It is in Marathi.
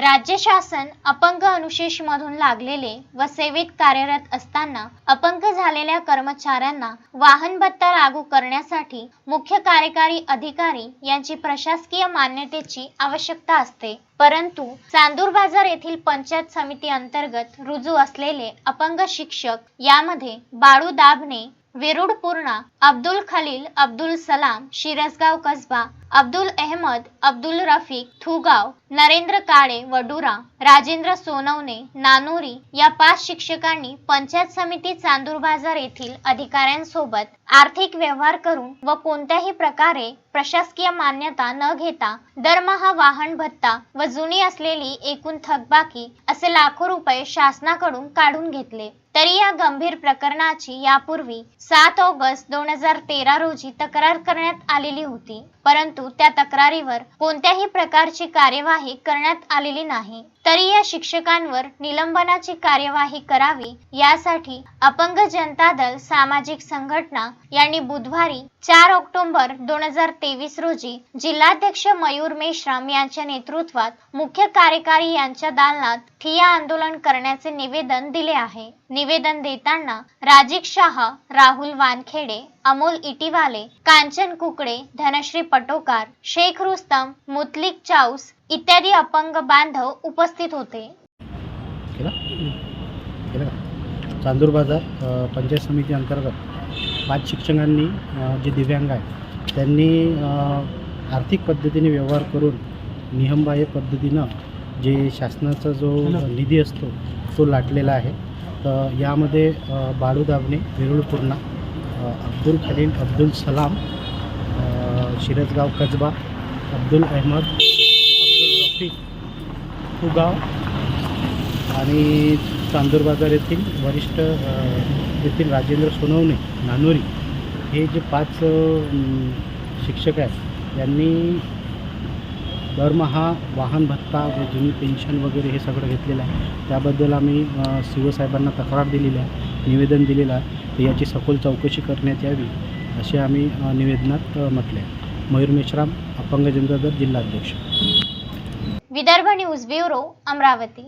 राज्य शासन अपंग अनुशेष मधून लागलेले व सेवेत कार्यरत असताना अपंग झालेल्या कर्मचाऱ्यांना वाहन भत्ता लागू करण्यासाठी मुख्य कार्यकारी अधिकारी यांची प्रशासकीय मान्यतेची आवश्यकता असते. परंतु चांदूर बाजार येथील पंचायत समिती अंतर्गत रुजू असलेले अपंग शिक्षक यामध्ये बाळू दाभणे वेरुड पूर्णा अब्दुल खलील अब्दुल सलाम शिरसगाव कसबा अब्दुल अहमद अब्दुल रफिक थुगाव नरेंद्र काळे वडुरा राजेंद्र सोनवणे नानोरी या पाच शिक्षकांनी पंचायत समिती चांदूर बाजार येथील अधिकाऱ्यांसोबत आर्थिक व्यवहार करून व कोणत्याही प्रकारे प्रशासकीय मान्यता न घेता दरमहा वाहन भत्ता व जुनी असलेली एकूण थकबाकी असे लाखो रुपये शासनाकडून काढून घेतले. तरी या गंभीर प्रकरणाची यापूर्वी सात ऑगस्ट दोन हजार तेरा रोजी तक्रार करण्यात आलेली होती. परंतु त्या तक्रारीवर कोणत्याही प्रकारची कार्यवाही करण्यात आलेली नाही. तरी या शिक्षकांवर निलंबनाची कार्यवाही करावी यासाठी अपंग जनता दल सामाजिक संघटना यांनी बुधवारी चार ऑक्टोबर दोन हजार तेवीस रोजी जिल्हाध्यक्ष मयूर मेश्राम यांच्या नेतृत्वात मुख्य कार्यकारी यांच्या दालनात ठिया आंदोलन करण्याचे निवेदन दिले आहे. निवेदन देताना राजीक शाह राहुल वानखेडे अमोल इटीवाले कांचन कुकडे धनश्री पटोकार शेख रुस्तम मुतलिक चाऊस इत्यादी अपंग बांधव उपस्थित होते. चांदूर बाजार पंचायत समिती अंतर्गत पाच शिक्षकांनी जे दिव्यांग आहे त्यांनी आर्थिक पद्धतीने व्यवहार करून नियमबाह्य पद्धतीनं जे शासनाचा जो निधी असतो तो लाटलेला आहे. तर यामध्ये बाळू दाबणे वेरुळ पूर्णा अब्दुल खलील अब्दुल सलाम अ, शिरसगाव कसबा अब्दुल अहमद अब्दुल रफीक कुगाव आणि चांदूर बाजार येथील वरिष्ठ येथील राजेंद्र सोनवणे नानोरी हे जे पाच शिक्षक आहेत यांनी दरमहा वाहन भत्ता व जुनी पेन्शन वगैरे हे सगळं घेतलेलं आहे. त्याबद्दल आम्ही सी ओ साहेबांना तक्रार दिलेली आहे निवेदन दिलेलं आहे तर याची सखोल चौकशी करण्यात यावी असे आम्ही निवेदनात म्हटले आहे मयूर मेश्राम अपंग जनता दल जिल्हाध्यक्ष. Vidarbha news bureau Amravati.